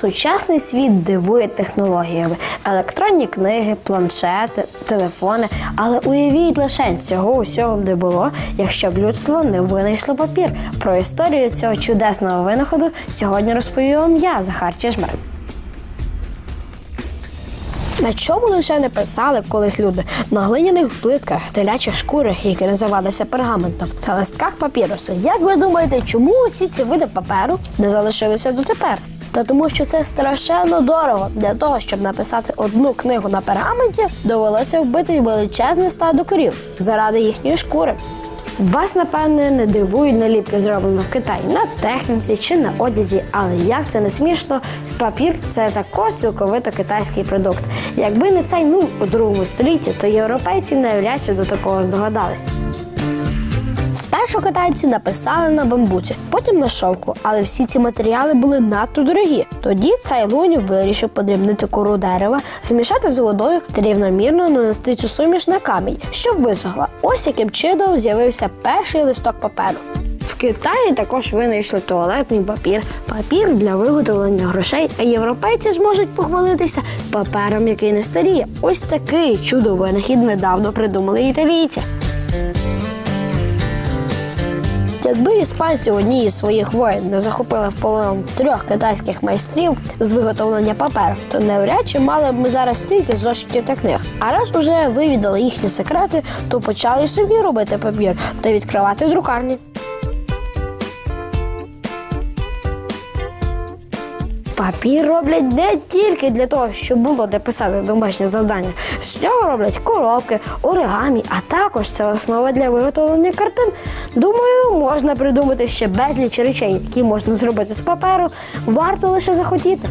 Сучасний світ дивує технологіями: електронні книги, планшети, телефони. Але уявіть лише цього усього не було, якщо б людство не винайшло папір. Про історію цього чудесного винаходу сьогодні розповім вам я, Захар Чижмар. На чому лише не писали колись люди на глиняних плитках, телячих шкурах, які називалися пергаментом, та листках папірусу. Як ви думаєте, чому усі ці види паперу не залишилися дотепер? Та тому, що це страшенно дорого. Для того, щоб написати одну книгу на пергаменті, довелося вбити величезне стадо корів заради їхньої шкури. Вас, напевне, не дивують наліпки, зроблені в Китаї на техніці чи на одязі, але як це не смішно, папір це також цілковито китайський продукт. Якби не цей ну у другому столітті, то європейці навряд чи до такого здогадались. Спершу китайці написали на бамбуці, потім на шовку, але всі ці матеріали були надто дорогі. Тоді цей лунь вирішив подрібнити кору дерева, змішати з водою та рівномірно нанести цю суміш на камінь, щоб висохла. Ось яким чином з'явився перший листок паперу. В Китаї також винайшли туалетний папір, папір для виготовлення грошей, а європейці зможуть похвалитися папером, який не старіє. Ось такий чудовий винахід недавно придумали італійці. Якби іспанці одні із своїх воїн не захопили в полон трьох китайських майстрів з виготовлення паперу, то навряд чи мали б ми зараз стільки зошитів та книг. А раз уже вивідали їхні секрети, то почали собі робити папір та відкривати друкарні. Папір роблять не тільки для того, щоб було де писати домашнє завдання. З нього роблять коробки, оригамі, а також це основа для виготовлення картин. Думаю, можна придумати ще безліч речей, які можна зробити з паперу. Варто лише захотіти.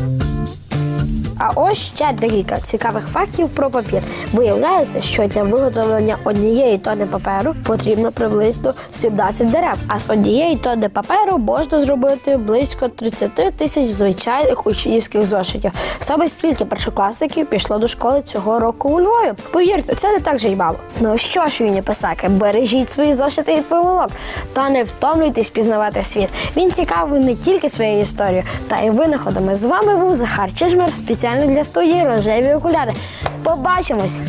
А ось ще декілька цікавих фактів про папір. Виявляється, що для виготовлення однієї тони паперу потрібно приблизно 17 дерев, а з однієї тони паперу можна зробити близько 30 тисяч звичайних учнівських зошитів. Саме стільки першокласників пішло до школи цього року у Львові. Повірте, це не так же й мало. Ну що ж, юні писаки, бережіть свої зошити від помилок та не втомлюйтесь пізнавати світ. Він цікавий не тільки своєю історією, та й винаходами. З вами був Захар Чижмер спеціально для студії рожеві окуляри. Побачимось!